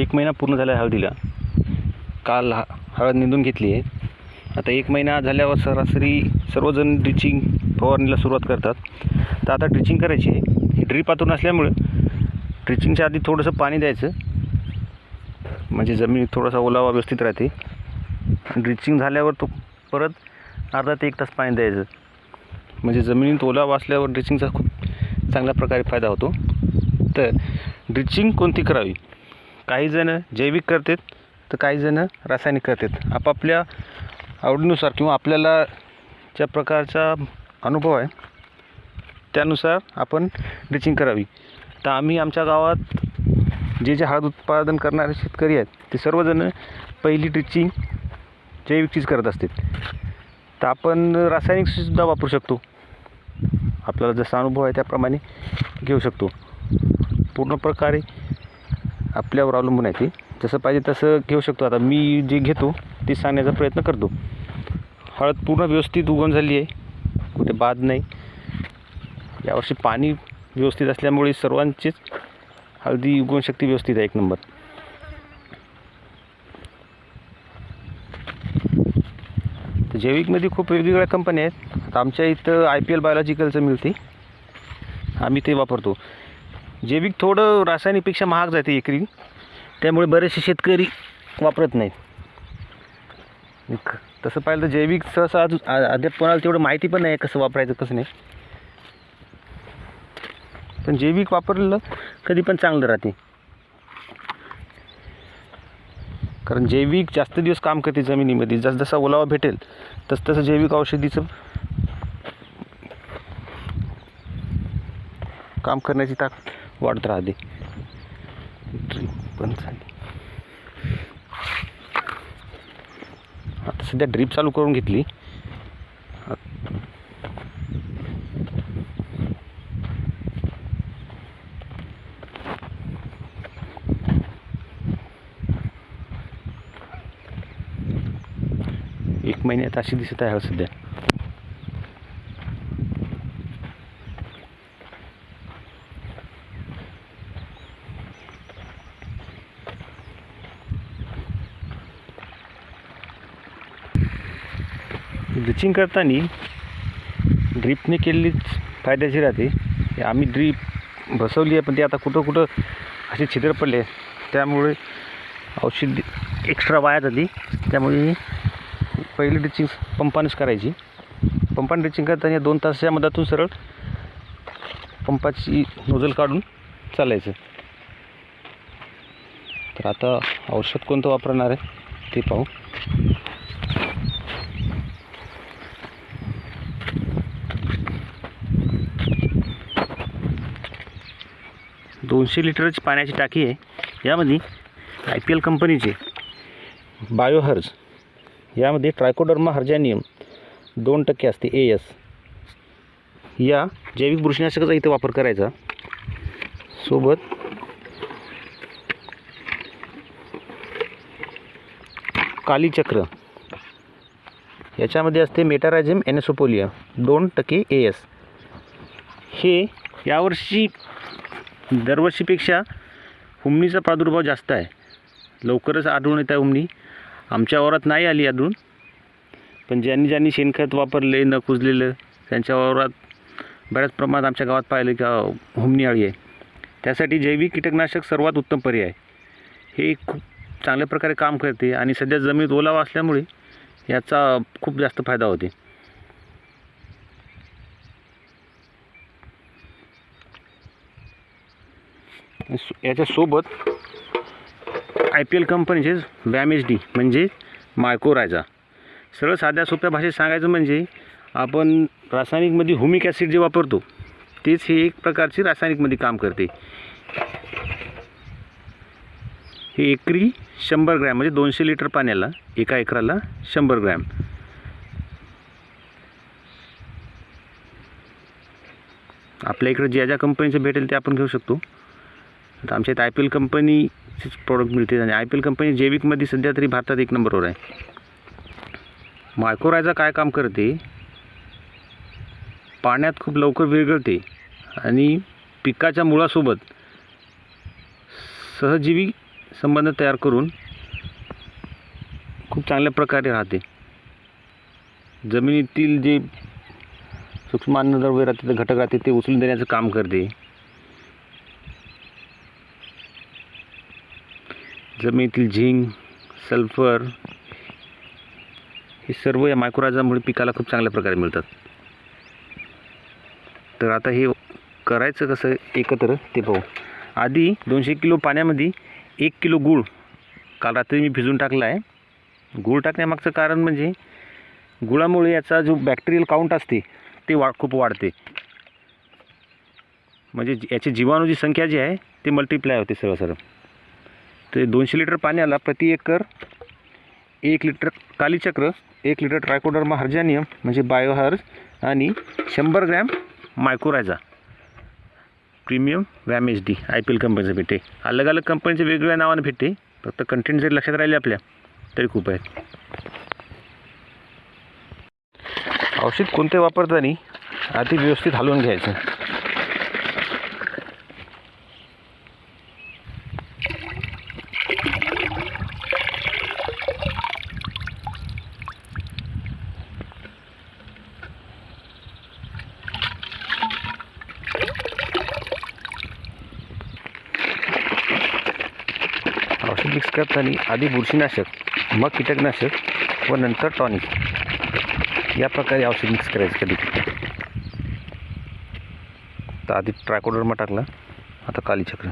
एक महिना पूर्ण झाला आहे हळदीला. काल हा हळद निंदून घेतली आहे. आता एक महिना झाल्यावर सरासरी सर्वजण ड्रिचिंग फवारणीला सुरुवात करतात. तर आता ड्रिचिंग करायची आहे. ही ड्रीप आतून असल्यामुळं ड्रिचिंगच्या आधी थोडंसं पाणी द्यायचं. म्हणजे जमीन थोडासा ओलावा व्यवस्थित राहते. ड्रिचिंग झाल्यावर तो परत अर्धा ते एक तास पाणी द्यायचं. म्हणजे जमिनीत ओलावा असल्यावर ड्रिचिंगचा खूप चांगल्या प्रकारे फायदा होतो. तर ड्रिचिंग कोणती करावी? काहीजणं जैविक करतात तर काहीजणं रासायनिक करतात. आपापल्या आवडीनुसार किंवा आपल्याला ज्या प्रकारचा अनुभव आहे त्यानुसार आपण ड्रिचिंग करावी. तर आम्ही आमच्या गावात जे जे हळद उत्पादन करणारे शेतकरी आहेत ते सर्वजण पहिली ड्रिचिंग जैविकचीच करत असतात. तर आपण रासायनिकसुद्धा वापरू शकतो. आपल्याला जसा अनुभव आहे त्याप्रमाणे घेऊ शकतो. पूर्ण प्रकारे आपल्यावर अवलंबून आहे ते. जसं पाहिजे तसं घेऊ शकतो. आता मी जे घेतो ते सांगण्याचा प्रयत्न करतो. हळद पूर्ण व्यवस्थित उगवण झाली आहे. कुठे बाद नाही. यावर्षी पाणी व्यवस्थित असल्यामुळे सर्वांचीच हळदी उगवण शक्ती व्यवस्थित आहे एक नंबर. तर जैविकमध्ये खूप वेगवेगळ्या कंपन्या आहेत. आता आमच्या इथं आय पी एल बायोलॉजिकलचं मिळते. आम्ही ते वापरतो. जैविक थोडं रासायनिकपेक्षा महाग जाते एकरी. त्यामुळे बरेचसे शेतकरी वापरत नाहीत. एक- तसं पाहिलं तर जैविक सहसा अजून अद्याप कोणाला तेवढं माहिती पण नाही कसं वापरायचं कसं नाही. पण जैविक वापरलं कधी पण चांगलं राहते. कारण जैविक जास्त दिवस काम करते जमिनीमध्ये. जस जसा ओलावा भेटेल तस तसं जैविक औषधीचं काम करण्याची ताकद वाढत राहते. ड्रीप पण झाली आता सध्या ड्रीप चालू करून घेतली. एक महिन्यात अशी दिसत आहे सध्या. ब्लिचिंग करताना ड्रीपने केलेलीच फायद्याची राहते. आम्ही ड्रीप बसवली आहे पण ते आता कुठं कुठं असे छिद्र पडले त्यामुळे औषध एक्स्ट्रा वाया जाते. त्यामुळे पहिली ड्रिचिंग पंपानेच करायची. पंपाने ड्रिचिंग करताना दोन तासाच्या मधातून सरळ पंपाची नोजल काढून चालायचं. तर आता औषध कोणतं वापरणार आहे ते पाहू. दोनशे लिटरची पाण्याची टाकी आहे. यामध्ये आय पी एल कंपनीचे बायोहर्ज यामध्ये ट्रायकोडर्मा हर्जॅनियम दोन टक्के असते ए एस या जैविक बुरशीनाशकाचा इथे वापर करायचा. सोबत कालीचक्र याच्यामध्ये असते मेटारायझम एनेसोपोलिया दोन टक्के ए एस हे यावर्षी दरवर्षीपेक्षा हुमणीचा प्रादुर्भाव जास्त आहे. लवकरच आढळून येत आहे हुमणी आमच्या वावरात नाही आली आढळून पण ज्यांनी ज्यांनी शेणखत वापरले न कुजलेलं त्यांच्या वावरात बऱ्याच प्रमाणात आमच्या गावात पाहिलं का हुमणी आळी आहे. त्यासाठी जैविक कीटकनाशक सर्वात उत्तम पर्याय हे खूप चांगल्या प्रकारे काम करते आणि सध्या जमिनीत ओलावा असल्यामुळे याचा खूप जास्त फायदा होते. याच्यासोबत आय पी एल कंपनीचे वॅम एच डी म्हणजे मायकोरायझा सरळ साध्या सोप्या भाषेत सांगायचं म्हणजे आपण रासायनिकमध्ये हुमिक ॲसिड जे वापरतो तेच हे एक प्रकारची रासायनिकमध्ये काम करते. हे एकरी शंभर ग्रॅम म्हणजे दोनशे लिटर पाण्याला एका एकराला शंभर ग्रॅम. आपल्या इकडे ज्या ज्या कंपनीचं भेटेल ते आपण घेऊ शकतो. तर आमच्या इथं आय पी एल कंपनीचेच प्रॉडक्ट मिळते. आणि आय पी एल कंपनी जैविकमध्ये सध्या तरी भारतात एक नंबरवर आहे. मायक्रोरायझा काय काम करते? पाण्यात खूप लवकर विरघळते. आणि पिकाच्या मुळासोबत सहजीवी संबंध तयार करून खूप चांगल्या प्रकारे राहते. जमिनीतील जे सूक्ष्म अन्नद्रव्य राहते ते घटक राहते ते उचलून देण्याचं काम करते. जमिनीतील झिंक सल्फर हे सर्व या मायक्रोराजामुळे पिकाला खूप चांगल्या प्रकारे मिळतात. तर आता हे करायचं कसं एकत्र ते पाहू. आधी दोनशे किलो पाण्यामध्ये एक किलो गूळ काल रात्री मी भिजून टाकला आहे. गूळ टाकण्यामागचं कारण म्हणजे गुळामुळे याचा जो बॅक्टेरियल काउंट असते ते वा खूप वाढते. म्हणजे याची जीवाणूची संख्या जी आहे ते मल्टिप्लाय होते सर्व सर्व ते दोनशे लिटर पाण्याला प्रति एकर एक लिटर कालीचक्र एक लिटर ट्रायकोडर्मा हर्जानियम म्हणजे बायोहर्ज आणि शंभर gram mycorrhiza premium VAM H D I P L कंपनीचं भेटते. अलग अलग कंपनीचे वेगवेगळ्या नावाने भेटते. फक्त कंटेंट जरी लक्षात राहिले आपल्या तरी खूप आहेत. औषध कोणते वापरताना आधी व्यवस्थित हलवून घ्यायचं? करताना आधी बुरशीनाशक मग कीटकनाशक व नंतर टॉनिक या प्रकारे औषध मिक्स करायचं कधी तर आधी ट्रायकोडर्मा टाकला आता कालीचक्र